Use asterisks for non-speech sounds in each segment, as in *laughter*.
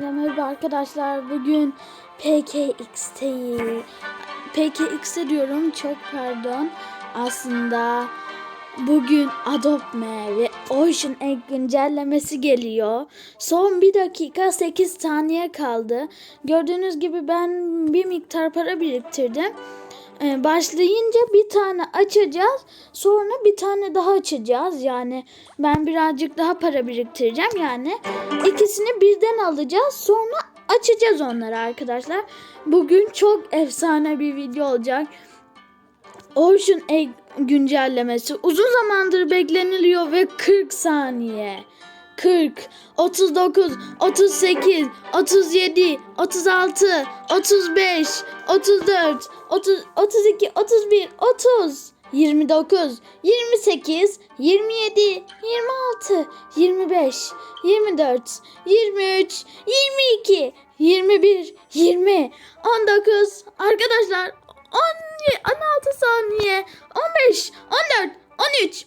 Merhaba arkadaşlar. Bugün PKX'teyi PKX'te diyorum çok pardon. Aslında bugün Adopt Me ve Ocean Egg güncellemesi geliyor. Son 1 dakika 8 saniye kaldı. Gördüğünüz gibi ben bir miktar para biriktirdim. Ee, başlayınca bir tane açacağız. Sonra bir tane daha açacağız. Yani ben birazcık daha para biriktireceğim. Yani ikisini birden alacağız. Sonra açacağız onları arkadaşlar. Bugün çok efsane bir video olacak. Ocean Egg güncellemesi uzun zamandır bekleniliyor ve 40 saniye. 40, 39, 38, 37, 36, 35, 34, 30, 32, 31, 30, 29, 28, 27, 26, 25, 24, 23, 22, 21, 20, 19, arkadaşlar 10, 16 saniye, 15, 14, 13,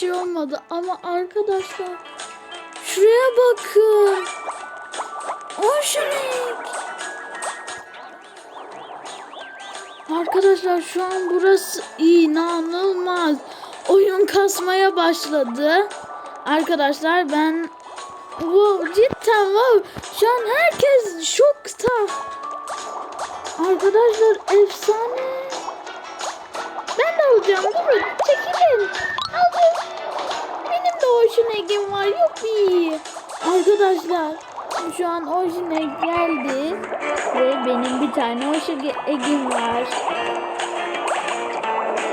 şey olmadı ama arkadaşlar şuraya bakın. Oceanic. Arkadaşlar şu an burası inanılmaz. Oyun kasmaya başladı. Arkadaşlar ben Wow, cidden wow. Şu an herkes şokta. Arkadaşlar efsane. Ben de alacağım. Durun çekilin. Ocean Egg'im var. İyi. Arkadaşlar şu an Egg geldi. Ve benim bir tane Ocean Egg'im var.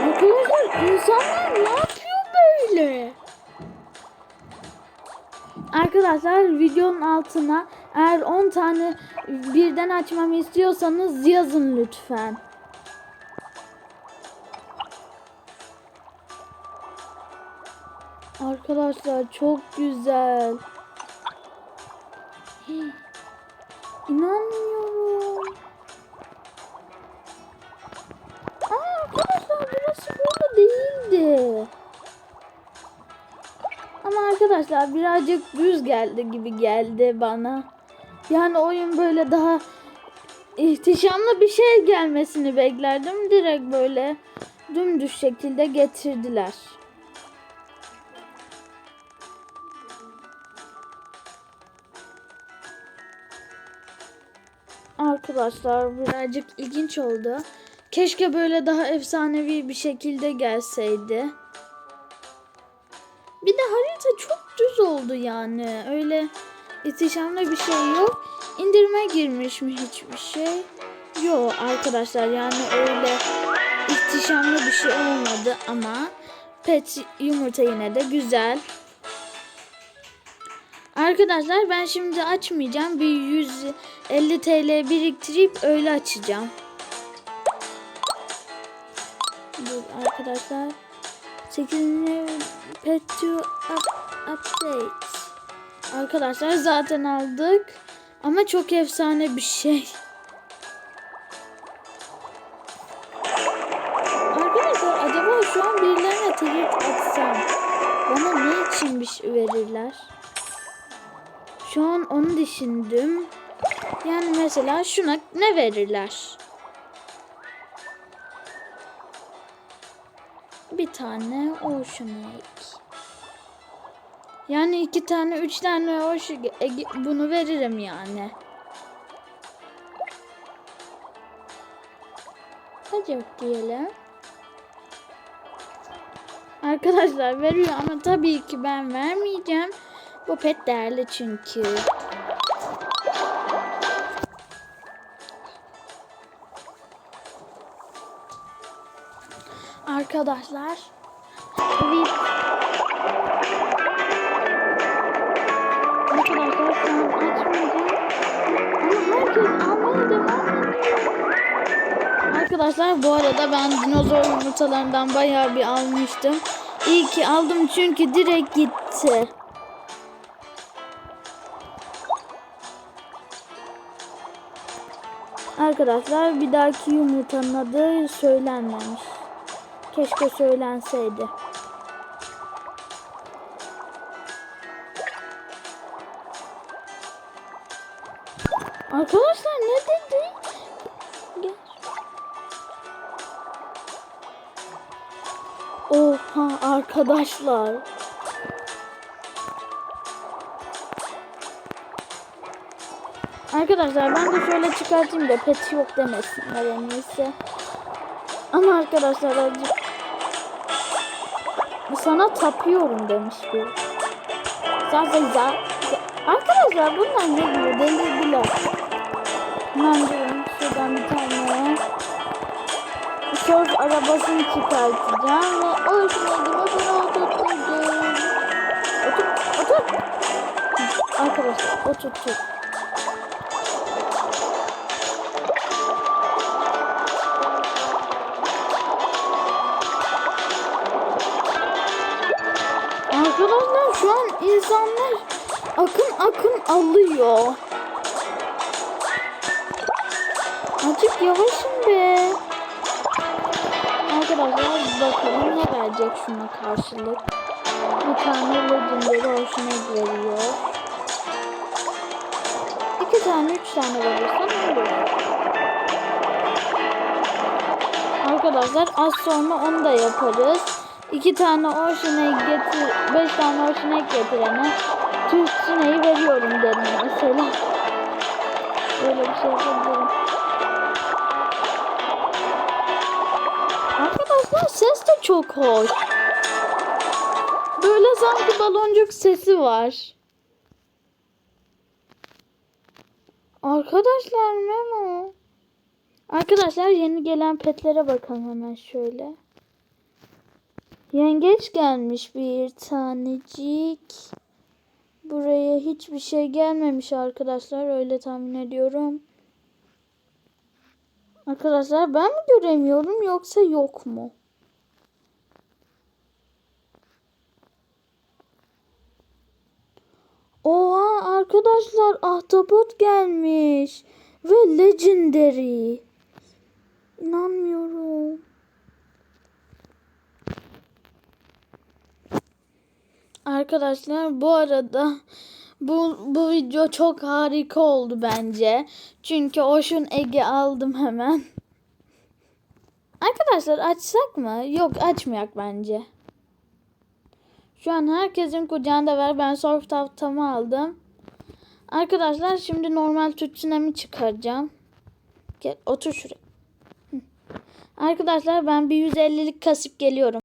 Arkadaşlar insanlar ne yapıyor böyle? Arkadaşlar videonun altına eğer 10 tane birden açmamı istiyorsanız yazın lütfen. Arkadaşlar çok güzel. Hii, *gasps* İnanmıyorum. Aa, arkadaşlar burası böyle değildi. Ama arkadaşlar birazcık düz geldi gibi geldi bana. Yani oyun böyle daha ihtişamlı bir şey gelmesini beklerdim. Direkt böyle dümdüz şekilde getirdiler. Arkadaşlar birazcık ilginç oldu. Keşke böyle daha efsanevi bir şekilde gelseydi. Bir de harita çok düz oldu yani. Öyle ihtişamlı bir şey yok. İndirime girmiş mi hiçbir şey? Yok arkadaşlar yani öyle ihtişamlı bir şey olmadı ama pet yumurta yine de güzel. Arkadaşlar ben şimdi açmayacağım. Bir 150 TL biriktirip öyle açacağım. Dur arkadaşlar. 8. Pet to up, update. Arkadaşlar zaten aldık. Ama çok efsane bir şey. Arkadaşlar acaba şu an birilerine tweet atsam bana ne için bir şey verirler? Şu an onu düşündüm. Yani mesela şuna ne verirler? bir tane Ocean Egg. Yani iki tane, üç tane Ocean Egg bunu veririm yani. Hadi yok diyelim. Arkadaşlar veriyor ama tabii ki ben vermeyeceğim. Bu pet değerli çünkü. Arkadaşlar. Evet. Ne kadar. Ama herkes almaya devam Arkadaşlar bu arada ben dinozor yumurtalarından bayağı bir almıştım. İyi ki aldım çünkü direkt gitti. Arkadaşlar bir dahaki yumurtanın adı söylenmemiş. Keşke söylenseydi. Arkadaşlar ne dedi? Oha arkadaşlar. Arkadaşlar ben de şöyle çıkartayım da pet yok demesinler en iyisi. Ama arkadaşlar azıcık sana tapıyorum demiş bir. Zaza za. Arkadaşlar bunlar ne diyor? Delirdiler. Hemen durun. Şuradan bir tane söz arabasını çıkartacağım ve o işime bunu oturtacağım. Otur, otur. Arkadaşlar oturttuk. Şu an insanlar akın akın alıyor. Azıcık yavaşın be. Arkadaşlar bakalım ne verecek şuna karşılık. Bir tane legendary hoşuna veriyor. İki tane, üç tane verirsen olur. Arkadaşlar az sonra onu da yaparız. İki tane ocean getir, beş tane ocean getirene Türk sineği veriyorum dedim mesela. Böyle bir şey yapabilirim. Arkadaşlar ses de çok hoş. Böyle sanki baloncuk sesi var. Arkadaşlar Memo. Arkadaşlar yeni gelen petlere bakalım hemen şöyle. Yengeç gelmiş bir tanecik. Buraya hiçbir şey gelmemiş arkadaşlar. Öyle tahmin ediyorum. Arkadaşlar ben mi göremiyorum yoksa yok mu? Oha arkadaşlar ahtapot gelmiş. Ve legendary. İnanmıyorum. Arkadaşlar bu arada bu, bu video çok harika oldu bence. Çünkü Ocean Ege aldım hemen. Arkadaşlar açsak mı? Yok açmayak bence. Şu an herkesin kucağında var. Ben surf tahtamı aldım. Arkadaşlar şimdi normal tütsünemi çıkaracağım. Gel otur şuraya. Arkadaşlar ben bir 150'lik kasıp geliyorum.